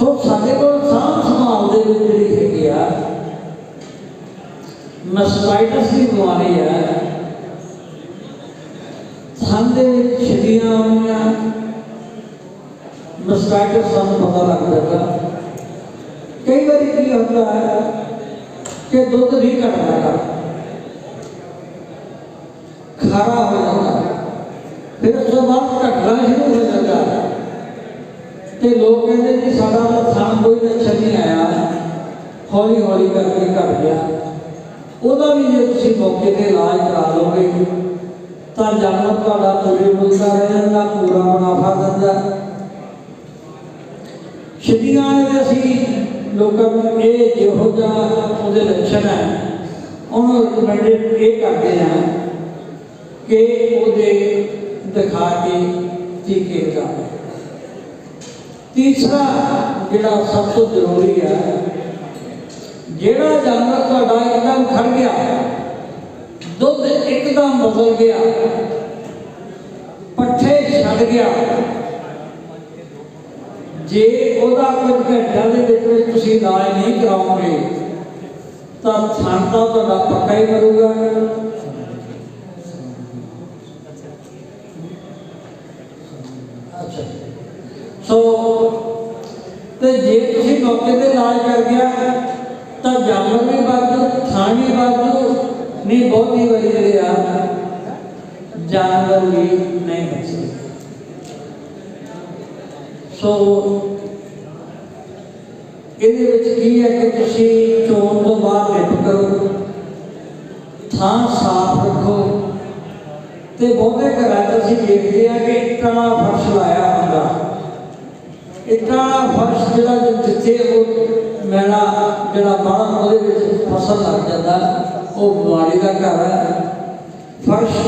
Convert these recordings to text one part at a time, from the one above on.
ਸੋ ਸਾਡੇ ਕੋਲ ਸਾਂਭ ਸੰਭਾਲ ਦੇ ਵਿੱਚ ਜਿਹੜੀ ਹੈਗੀ ਆ ਮਸਟਾਈਟਸ ਦੀ ਬਿਮਾਰੀ ਹੈ ਥਣ ਵਿੱਚ ਛਿੱਲੀਆਂ ਆਉਂਦੀਆਂ ਮਸਟਾਈਟਸ ਸਾਨੂੰ ਪਤਾ ਲੱਗ ਜਾਂਦਾ। ਕਈ ਵਾਰੀ ਕੀ ਹੁੰਦਾ ਹੈ ਕਿ ਦੁੱਧ ਨਹੀਂ ਘਟਦਾ। ਖਾਰਾ ਹੋ ਜਾਂਦਾ ਹੈ। ਫਿਰ ਉਸ ਤੋਂ ਬਾਅਦ ਘਟਣਾ ਸ਼ੁਰੂ ਹੋ ਜਾਂਦਾ ਹੈ। ਤੇ ਲੋਕ ਕਹਿੰਦੇ ਜੀ ਸਾਡਾ ਤਾਂ ਕੋਈ ਲੱਛਣ ਨਹੀਂ ਆਇਆ। ਹੌਲੀ ਹੌਲੀ ਕਰਕੇ ਘਟ ਗਿਆ। ਉਹਦਾ ਵੀ ਜੇ ਤੁਸੀਂ ਮੌਕੇ ਤੇ ਇਲਾਜ ਕਰਾ ਲਓਗੇ, ਤਾਂ ਜਾਨਵਰ ਤੁਹਾਡਾ ਪੂਰੇ ਮੁਲਕਾ ਰਹਿਣਾ ਪੂਰਾ ਮੁਨਾਫਾ ਦਿੰਦਾ। ਛਿੱਡੀਆਂ ਦੇ ਅਸੀਂ ਲੋਕਾਂ ਨੂੰ ਇਹ ਜਿਹੋ ਜਿਹਾ ਉਹਦੇ ਲੱਛਣ ਹੈ। ਉਹਨੂੰ ਰਿਕਮੈਂਡਡ ਇਹ ਕਰਦੇ ਹਾਂ ਕਿ ਉਹਦੇ ਦਿਖਾ ਕੇ ਟੀਕੇ ਲਗਾਓ ਤੀਸਰਾ ਜਿਹੜਾ ਸਭ ਤੋਂ ਜ਼ਰੂਰੀ ਹੈ, ਜਿਹੜਾ ਜਾਨਵਰ ਤੁਹਾਡਾ ਇੱਕਦਮ ਖੜ ਗਿਆ, ਦੁੱਧ ਇੱਕਦਮ ਬਦਲ ਗਿਆ, ਪੱਠੇ ਛੱਡ ਗਿਆ, ਜੇ ਉਹਦਾ ਕੁਝ ਘੰਟਿਆਂ ਦੇ ਵਿੱਚ ਵਿੱਚ ਤੁਸੀਂ ਇਲਾਜ ਨਹੀਂ ਕਰਾਓਗੇ, ਤਾਂ ਥਣ ਤਾਂ ਤੁਹਾਡਾ ਪੱਕਾ ਹੀ ਮਰੂਗਾ। ਅੱਛਾ। ਤੇ ਜੇ ਤੁਸੀਂ ਮੌਕੇ ਤੇ ਇਲਾਜ ਕਰ ਗਿਆ, ਤਾਂ ਜਾਨਵਰ ਵੀ ਵੱਧ, ਥਾਂ ਵੀ ਵੱਧ, ਨਹੀਂ ਬਹੁਤੀ ਵਾਰੀ ਜਿਹੜੇ ਆ ਜਾਨਵਰ ਵੀ ਨਹੀਂ ਬਚਦੇ ਸੋ, ਇਹਦੇ ਵਿੱਚ ਕੀ ਹੈ ਕਿ ਤੁਸੀਂ ਚੋਣ ਤੋਂ ਬਾਅਦ ਲਿਪ ਕਰੋ, ਥਾਂ ਸਾਫ਼ ਰੱਖੋ, ਤੇ ਬਹੁਤੇ ਘਰਾਂ 'ਚ ਅਸੀਂ ਦੇਖਦੇ ਆ ਕਿ ਇੱਟਾਂ ਦਾ ਫਰਸ਼ ਲਾਇਆ ਹੁੰਦਾ। ਇੱਟਾਂ ਫਰਸ਼ ਜਿਹੜਾ ਜਿੱਥੇ ਉਹ ਮੈਲਾ, ਜਿਹੜਾ ਬਾਹਰ ਉਹਦੇ ਵਿੱਚ ਫਸਲ ਲੱਗ ਜਾਂਦਾ, ਉਹ ਬਿਮਾਰੀ ਦਾ ਘਰ ਹੈ। ਫਰਸ਼,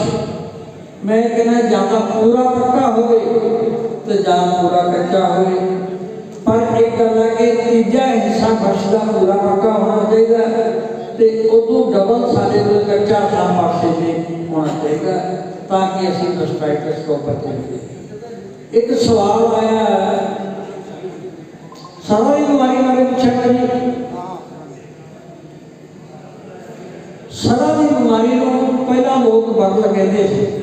ਮੈਂ ਕਹਿੰਦਾ ਜਾਂ ਤਾਂ ਪੂਰਾ ਪੱਕਾ ਹੋਵੇ ਤੇ ਜਾਂ ਪੂਰਾ ਕੱਚਾ ਹੋਵੇ। ਪਰ ਇੱਕ ਗੱਲ ਹੈ ਕਿ ਤੀਜਾ ਹਿੱਸਾ ਫਰਸ਼ ਦਾ ਪੂਰਾ ਪੱਕਾ ਹੋਣਾ ਚਾਹੀਦਾ ਹੈ ਤੇ ਉਦੋਂ ਡਬਲ ਸਾਡੇ ਕੋਲ ਕੱਚਾ ਥਾਂ ਪਾਸੇ ਤੇ ਹੋਣਾ ਚਾਹੀਦਾ ਤਾਂ ਕਿ ਅਸੀਂ ਮਸਟਾਈਟਸ ਤੋਂ ਬਚੀਏ ਇੱਕ ਸਵਾਲ ਆਇਆ ਸਾਰਾ ਦੀ ਬਿਮਾਰੀ ਬਾਰੇ ਪੁੱਛਿਆ ਕਰੀ ਸਦਾ ਦੀ ਬਿਮਾਰੀ ਨੂੰ ਪਹਿਲਾਂ ਲੋਕ ਵਰਤ ਕਹਿੰਦੇ ਸੀ।